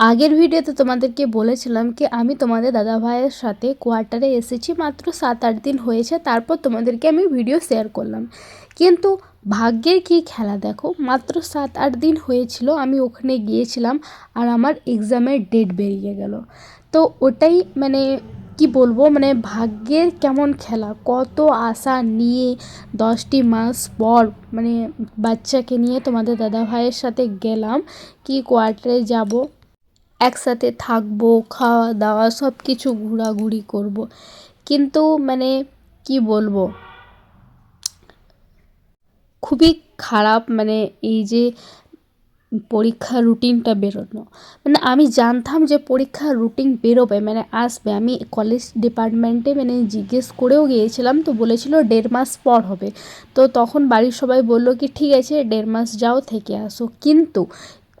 আগের ভিডিওতে তোমাদেরকে বলেছিলাম কি, আমি তোমাদের দাদা ভাইয়ের সাথে কোয়ার্টারে এসেছি, মাত্র সাত আট দিন হয়েছে, তারপর তোমাদেরকে আমি ভিডিও শেয়ার করলাম। কিন্তু ভাগ্যের কি খেলা দেখো, মাত্র সাত আট দিন হয়েছিল, আমি ওখানে গিয়েছিলাম আর আমার এক্সামের ডেট বেরিয়ে গেল। তো ওটাই মানে কি বলব মানে ভাগ্যের কেমন খেলা, কত আশা নিয়ে দশটি মাস পর মানে বাচ্চাকে নিয়ে তোমাদের দাদা ভাইয়ের সাথে গেলাম, কি কোয়ার্টারে যাব একসাথে থাকব খাওয়া দাওয়া সব কিছু ঘোরাঘুরি করব। কিন্তু মানে কি বলব? খুবই খারাপ মানে এই যে পরীক্ষার রুটিনটা বেরোনো। মানে আমি জানতাম যে পরীক্ষার রুটিন বেরোবে মানে আসবে। আমি কলেজ ডিপার্টমেন্টে মানে জিজ্ঞেস করেও গিয়েছিলাম, তো বলেছিল দেড় মাস পর হবে। তো তখন বাড়ির সবাই বলল কি, ঠিক আছে, দেড় মাস যাও থেকে আসো। কিন্তু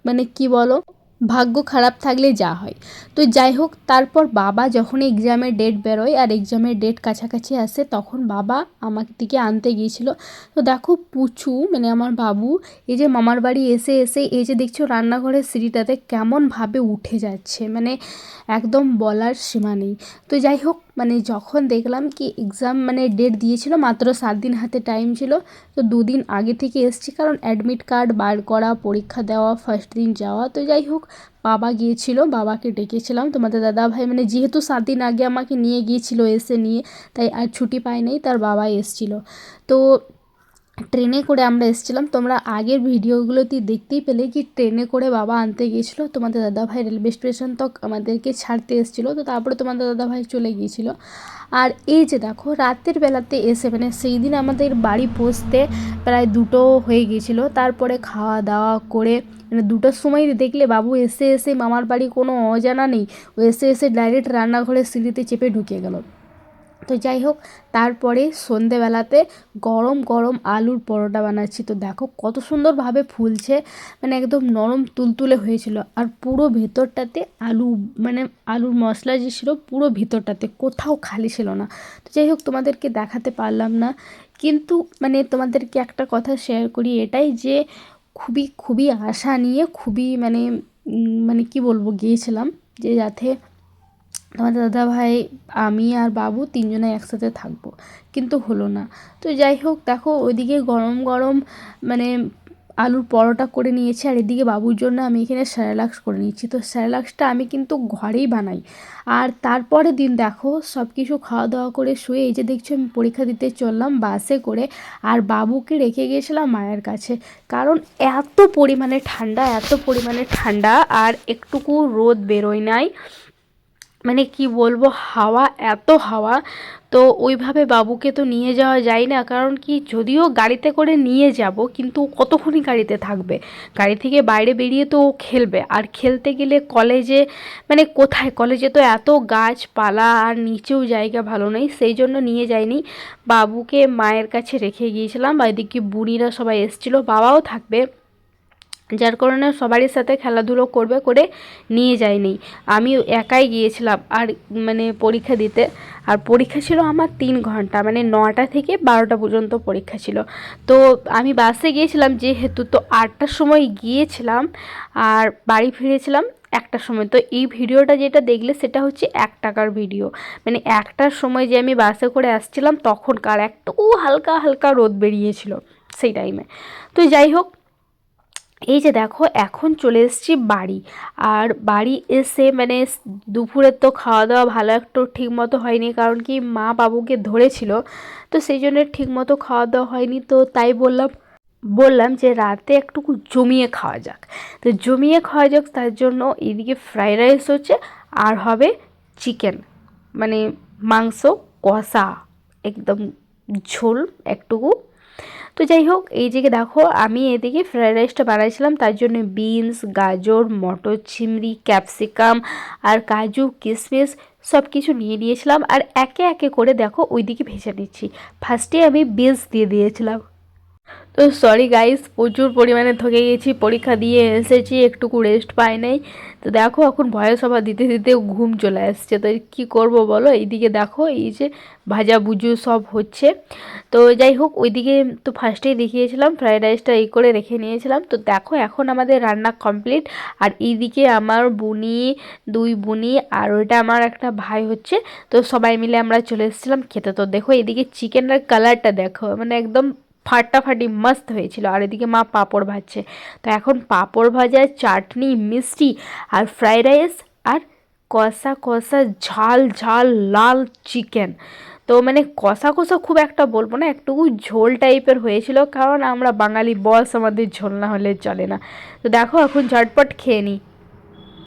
মানে কি বলো ভাগ্য খারাপ থাকলে যা হয়। তো যাই হোক, তারপর বাবা যখন এক্সামের ডেট বেরোয় আর এক্সামের ডেট কাছাকাছি আসে, তখন বাবা আমাকে দিকে আনতে গিয়েছিল। তো দেখো পুচু মানে আমার বাবু, এই যে মামার বাড়ি এসে এসে, এই যে দেখছ রান্নাঘরের সিঁড়িটাতে কেমনভাবে উঠে যাচ্ছে মানে একদম বলার সীমা নেই। তো যাই হোক মানে যখন দেখলাম কি এক্সাম মানে ডেট দিয়েছিল মাত্র সাত দিন হাতে টাইম ছিল, তো দুদিন আগে থেকে এসছি কারণ অ্যাডমিট কার্ড বার করা, পরীক্ষা দেওয়া ফার্স্ট দিন যাওয়া, তো যাই হোক, বাবা গিয়েছিল, বাবাকে ডেকেছিলাম। তোমাদের দাদা ভাই মানে যেহেতু সাত দিন আগে আমাকে নিয়ে গিয়েছিল এসে নিয়ে, তাই আর ছুটি পায় নাই, তার বাবা এসছিল। তো ট্রেনে করে আমরা এসেছিলাম। তোমরা আগের ভিডিওগুলোতে দেখতেই পেলে কি ট্রেনে করে বাবা আনতে গিয়েছিল। তোমাদের দাদাভাই রেলওয়ে স্টেশন তক আমাদেরকে ছাড়তে এসেছিল। তো তারপরে তোমাদের দাদাভাই চলে গিয়েছিল। আর এই যে দেখো, রাতের বেলাতে এসে মানে সেই দিন আমাদের বাড়ি পৌঁছতে প্রায় দুটো হয়ে গিয়েছিল। তারপরে খাওয়া দাওয়া করে মানে দুটোর সময় দেখলে বাবু এসে এসে মামার বাড়ি কোনো অজানা নেই। ও এসে এসে ডাইরেক্ট রান্নাঘরের সিঁড়িতে চেপে ঢুকে গেল। তো যাই হোক, তারপরে সন্ধেবেলাতে গরম গরম আলুর পরোটা বানাচ্ছি। তো দেখো কত সুন্দরভাবে ফুলছে মানে একদম নরম তুলতুলে হয়েছিল। আর পুরো ভেতরটাতে আলু মানে আলুর মশলা যে ছিল পুরো ভেতরটাতে, কোথাও খালি ছিল না। তো যাই হোক, তোমাদেরকে দেখাতে পারলাম না। কিন্তু মানে তোমাদেরকে একটা কথা শেয়ার করি, এটাই যে খুবই খুবই আশা নিয়ে খুবই মানে মানে কি বলব, গিয়েছিলাম যে যাতে তোমাদের দাদাভাই, আমি আর বাবু তিনজনে একসাথে থাকব। কিন্তু হলো না। তো যাই হোক, দেখো ওইদিকে গরম গরম মানে আলুর পরোটা করে নিয়েছি, আর এদিকে বাবুর জন্য আমি এখানে স্যারেলাক্স করে নিয়েছি। তো স্যারেলাক্সটা আমি কিন্তু ঘরেই বানাই। আর তারপরে দিন দেখো সব কিছু খাওয়া দাওয়া করে শুয়ে এই যে দেখছ আমি পরীক্ষা দিতে চললাম বাসে করে, আর বাবুকে রেখে গিয়েছিলাম মায়ের কাছে। কারণ এত পরিমাণে ঠান্ডা, এত পরিমাণে ঠান্ডা, আর একটুকু রোদ বেরোয় নাই। মানে কি বলব, হাওয়া, এত হাওয়া। তো ওইভাবে বাবুকে তো নিয়ে যাওয়া যায় না। কারণ কি, যদিও গাড়িতে করে নিয়ে যাব, কিন্তু কতক্ষণই গাড়িতে থাকবে? গাড়ি থেকে বাইরে বেরিয়ে তো ও খেলবে। আর খেলতে গেলে কলেজে মানে কোথায়? কলেজে তো এত গাছপালা আর নিচেও জায়গা ভালো নেই, সেই জন্য নিয়ে যায়নি বাবুকে মায়ের কাছে রেখে গিয়েছিলাম। বা এদিকে বুড়িরা সবাই এসছিলো, বাবাও থাকবে। যার কারণে সবারই সাথে খেলাধুলো করবে করে নিয়ে যায়নি। আমি একাই গিয়েছিলাম আর মানে পরীক্ষা দিতে। আর পরীক্ষা ছিল আমার তিন ঘণ্টা মানে নটা থেকে বারোটা পর্যন্ত পরীক্ষা ছিল। তো আমি বাসে গিয়েছিলাম, যেহেতু তো আটটার সময় গিয়েছিলাম আর বাড়ি ফিরেছিলাম একটার সময়। তো এই ভিডিওটা যেটা দেখলে সেটা হচ্ছে এক টাকার ভিডিও মানে একটার সময় যে আমি বাসে করে আসছিলাম, তখনকার একটু হালকা হালকা রোদ বেরিয়েছিল সেই টাইমে তো যাই হোক এই যে দেখো, এখন চলে এসেছি বাড়ি। আর বাড়ি এসে মানে দুপুরের তো খাওয়া দাওয়া ভালো একটু ঠিক মতো হয়নি, কারণ কি মা বাবুকে ধরেছিল। তো সেই জন্য ঠিক মতো খাওয়া দাওয়া হয়নি, তো তাই বললাম বললাম যে রাতে একটুকু জমিয়ে খাওয়া যাক। তো জমিয়ে খাওয়া যাক, তার জন্য এদিকে ফ্রাইড রাইস হচ্ছে, আর হবে চিকেন। মানে মাংস, কষা, একদম ঝোল, একটুকু তো যাই হোক, এই দিকে দেখো, আমি এদিকে ফ্রায়েড রাইসটা বানাইছিলাম, তার জন্য বিনস গাজর মটর চিমড়ি ক্যাপসিকাম আর কাজু কিশমিশ সব কিছু নিয়ে নিয়েছিলাম। আর একে একে করে দেখো, ওইদিকে ভেজে নিচ্ছি। ফার্স্টে আমি বিনস দিয়ে দিয়েছিলাম। তো সরি গাইস প্রচুর পরিমাণে থকে গেছি, পরীক্ষা দিয়ে এসেছি, একটুকু রেস্ট পাই নাই। তো দেখো এখন ভয়েস সভা দিতে দিতে ঘুম চলে আসছে। তো কি করব বলো? এইদিকে দেখো, এই যে ভাজা বুজু সব হচ্ছে। তো যাই হোক, ওইদিকে তো ফার্স্টেই দেখিয়েছিলাম ফ্রাইড রাইসটা এই করে রেখে নিয়েছিলাম। তো দেখো এখন আমাদের রান্না কমপ্লিট আর এইদিকে আমার বুনি, দুই বুনি আর ওইটা আমার একটা ভাই হচ্ছে। তো সবাই মিলে আমরা চলে এসেছিলাম খেতে। তো দেখো এদিকে চিকেনের কালারটা দেখো মানে একদম ফাটাফাটি মস্ত হয়েছিল আর এদিকে মা পাঁপড় ভাজছে। তো এখন পাঁপড় ভাজা, চাটনি, মিষ্টি আর ফ্রাইড রাইস আর কষা কষা ঝাল ঝাল লাল চিকেন। তো মানে কষা কষা খুব একটা বলব না একটুকু ঝোল টাইপের হয়েছিল কারণ আমরা বাঙালি বস, আমাদের ঝোল না হলে চলে না। তো দেখো এখন ঝটপট খেয়ে নিই।